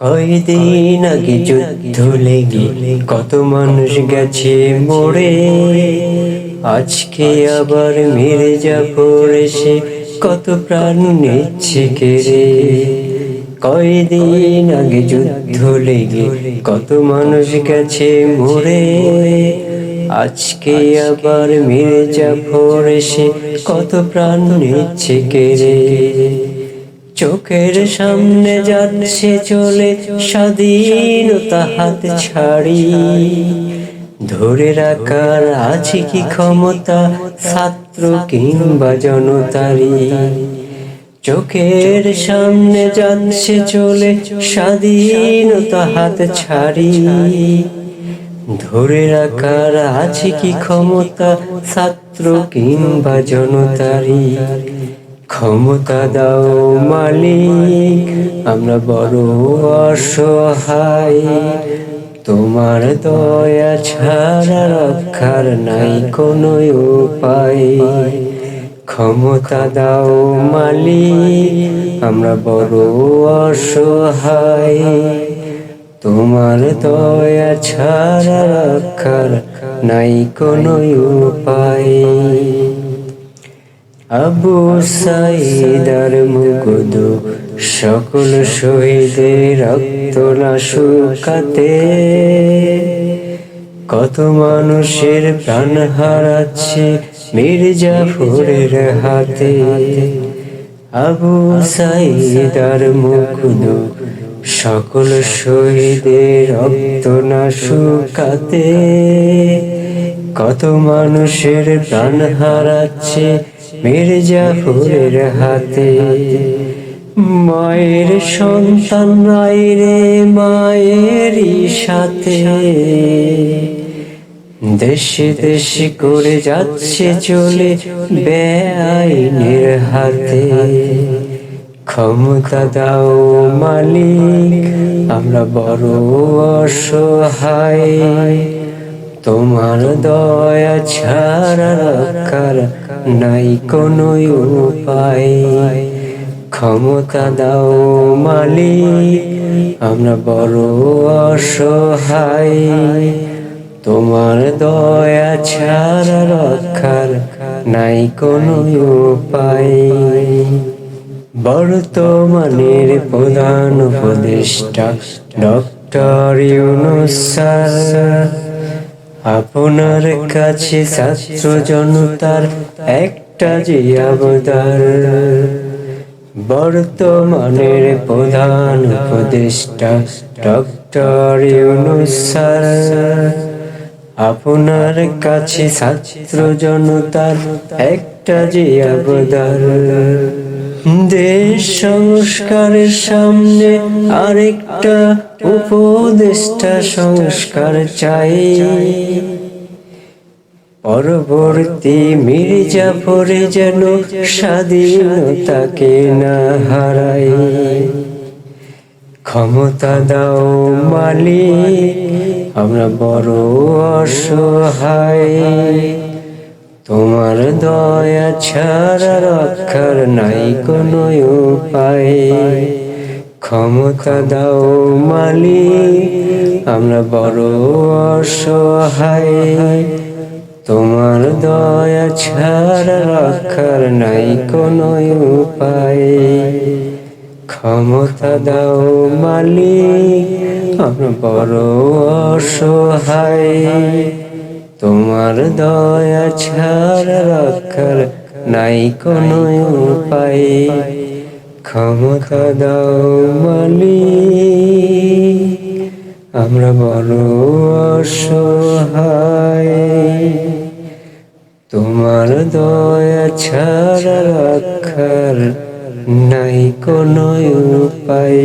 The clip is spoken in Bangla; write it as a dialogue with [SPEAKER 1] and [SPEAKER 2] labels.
[SPEAKER 1] কয়দিন আগে যুদ্ধ লেগে কত মানুষ গেছে মরে। আজকে আবার মেরে যাবর এসে কত প্রাণ নিচ্ছে কেড়ে কয়দিন আগে যুদ্ধ লেগে কত মানুষ গেছে মরে। আজকে আবার মেরে যাবর এসে কত প্রাণ নিচ্ছে কেড়ে চোখের সামনে যাচ্ছে চলে স্বাধীনতা হাত ছাড়ি। ধরে রাখার আছে কি ক্ষমতা? ছাত্র কিংবা জনতারি চোখের সামনে যাচ্ছে চলে স্বাধীনতা হাত ছাড়ি। ধরে রাখার আছে কি ক্ষমতা? ছাত্র কিংবা জনতারি ক্ষমতা দাও মালিক, আমরা বড় অসহায়। তোমার দয়া ছাড়া রক্ষার নাই কোনো উপায়। ক্ষমতা দাও মালিক, আমরা বড় অসহায়। তোমার দয়া ছাড়া রক্ষার নাই কোনো উপায়। আবু সাইদার মুকুদ, সকল শহীদের রক্ত না শুকাতে। কত মানুষের প্রাণ হারাচ্ছে মির্জাফরের হাতে। আবু সাইদার মুকুদ, সকল শহীদের রক্ত না শুকাতে। কত মানুষের প্রাণ হারাচ্ছে মির্জাফরের হাতে। মায়ের সন্তান নাই রে মায়েরই সাথে। দেশে দেশে করে যাচ্ছে চলে বেআইনের হাতে। ক্ষমতা দাও মালিক, আমরা বড় অসহায়। তোমার দয়া ছাড়া রক্ষার নাই কোনো ক্ষমতা দাও মালিক, আমরা বড় অসহায়। তোমার দয়া ছাড়া রক্ষার নাই কোনো উপায়। বর্তমানের প্রধান উপদেষ্টা ডক্টর ইউনুস স্যার আপনার কাছে ছাত্র জনতার একটা যে আবদার, বর্তমানের প্রধান উপদেষ্টা ডক্টর ইউনুস স্যার। আপনার কাছে ছাত্র জনতার একটা যে আবদার দেশ সংস্কারের সামনে আরেকটা উপদেষ্টা সংস্কার চাই। পরবর্তী মির্জাফরে যেন স্বাধীনতাকে না হারাই ক্ষমতা দাও মালিক, আমরা বড় অসহায়। তোমার দয়া ছাড়া রক্ষার নাই কোনো উপায়। ক্ষমতা দাও মালি আমরা বড় অসহায়। তোমার দয়া ছাড়া রক্ষার নাই কোনো উপায়। ক্ষমতা দাও মালি আমরা বড় অসহায়। তোমার দয়া ছাড়া রক্ষার নাই কোনো উপায়। ক্ষমতা দাও মালিক, আমরা বড় অসহায়। তোমার দয়া ছাড়া রক্ষার নাই কোনো উপায়।